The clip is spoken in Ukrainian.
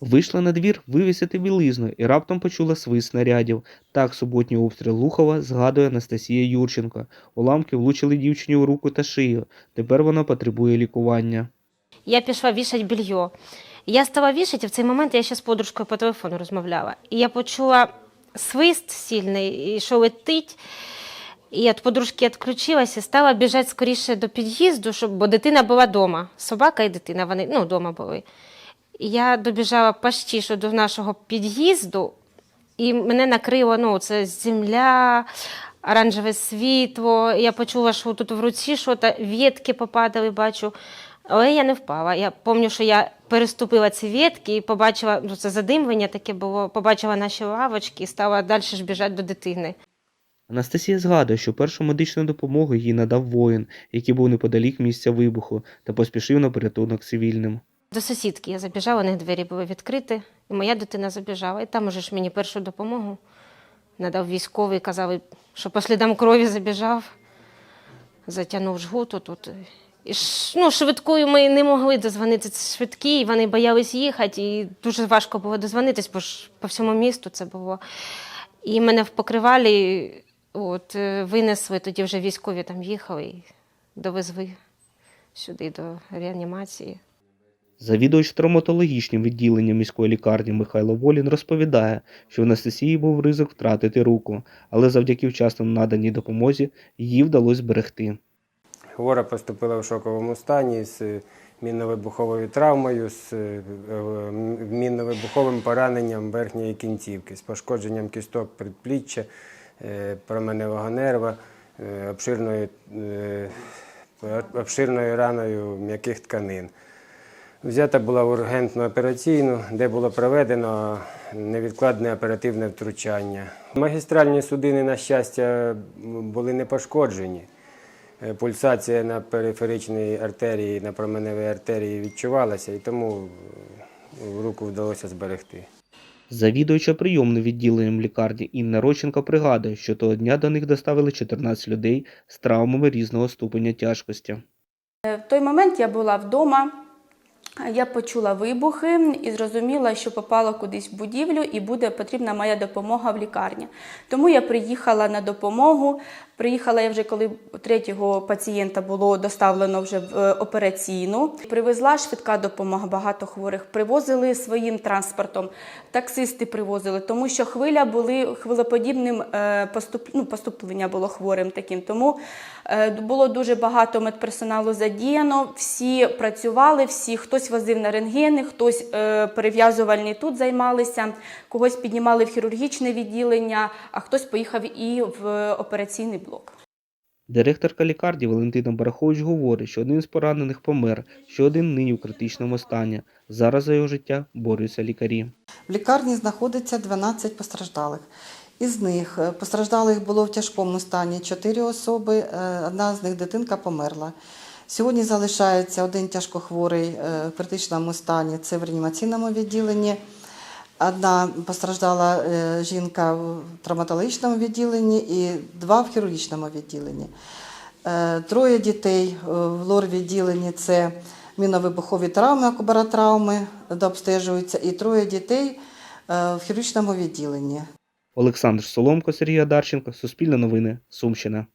Вийшла на двір вивісити білизну і раптом почула свист снарядів. Так суботній обстріл Лухова згадує Анастасія Юрченко. Уламки влучили дівчині у руку та шию. Тепер вона потребує лікування. Я пішла вішати белье. Я стала вішати, і в цей момент я ще з подружкою по телефону розмовляла. І я почула свист сильний, і що летить. І від подружки відключилася стала біжати скоріше до під'їзду, щоб, бо дитина була вдома. Собака і дитина, вони ну, вдома були. Я добіжала почти що до нашого під'їзду, і мене накрило ну, це земля, оранжеве світло. Я почула, що тут в руці щось, ветки попадали, бачу. Але я не впала. Я пам'ятаю, що я переступила ці ветки і побачила, ну це задимлення таке було, побачила наші лавочки і стала далі ж біжати до дитини. Анастасія згадує, що першу медичну допомогу їй надав воїн, який був неподалік місця вибуху, та поспішив на порятунок цивільним. До сусідки я забіжала, у них двері були відкриті, і моя дитина забіжала. І там уже ж мені першу допомогу надав військовий, казали, що по слідам крові забіжав, затягнув жгуту тут. І ну, швидкою ми не могли дозвонити швидкі, і вони боялись їхати, і дуже важко було дозвонитись, бо ж по всьому місту це було. І мене в покривалі от, е, винесли, тоді вже військові там їхали і довезли сюди до реанімації. Завідувач травматологічним відділенням міської лікарні Михайло Волін розповідає, що в Анастасії був ризик втратити руку, але завдяки вчасно наданій допомозі її вдалося зберегти. Хвора поступила в шоковому стані з мінно-вибуховою травмою, з е, мінно-вибуховим пораненням верхньої кінцівки, з пошкодженням кісток предпліччя, е, променевого нерва, е, обширною, обширною раною м'яких тканин. Взята була в ургентну операційну, де було проведено невідкладне оперативне втручання. Магістральні судини, на щастя, були не пошкоджені. Е, Пульсація на периферичній артерії, на променевій артерії відчувалася, і тому е, руку вдалося зберегти. Завідувача прийомним відділенням лікарні Інна Роченко пригадує, що того дня до них доставили 14 людей з травмами різного ступеня тяжкості. В той момент я була вдома, я почула вибухи і зрозуміла, що попала кудись в будівлю і буде потрібна моя допомога в лікарні. Тому я приїхала на допомогу. Приїхала я вже, коли третього пацієнта було доставлено вже в е, операційну. Привезла швидка допомога, багато хворих. Привозили своїм транспортом, таксисти привозили, тому що хвиля були хвилеподібним е, поступ, ну, поступлення було хворим таким. Тому е, було дуже багато медперсоналу задіяно. Всі працювали, всі хтось возив на рентгени, хтось е, перев'язувальні тут займалися, когось піднімали в хірургічне відділення, а хтось поїхав і в операційний блок. Директорка лікарні Валентина Барахович говорить, що один з поранених помер, що один нині в критичному стані. Зараз за його життя борються лікарі. В лікарні знаходиться 12 постраждалих. Із них е, постраждалих було в тяжкому стані 4 особи, е, одна з них дитинка померла. Сьогодні залишається один тяжкохворий е, в критичному стані, це в реанімаційному відділенні. Одна постраждала е, жінка в травматологічному відділенні і два в хірургічному відділенні. Е, Троє дітей в лор-відділенні це міновибухові травми, акубаротравми, дообстежуються, і троє дітей в хірургічному відділенні. Олександр Соломко, Сергій Адарченко, Суспільне новини, Сумщина.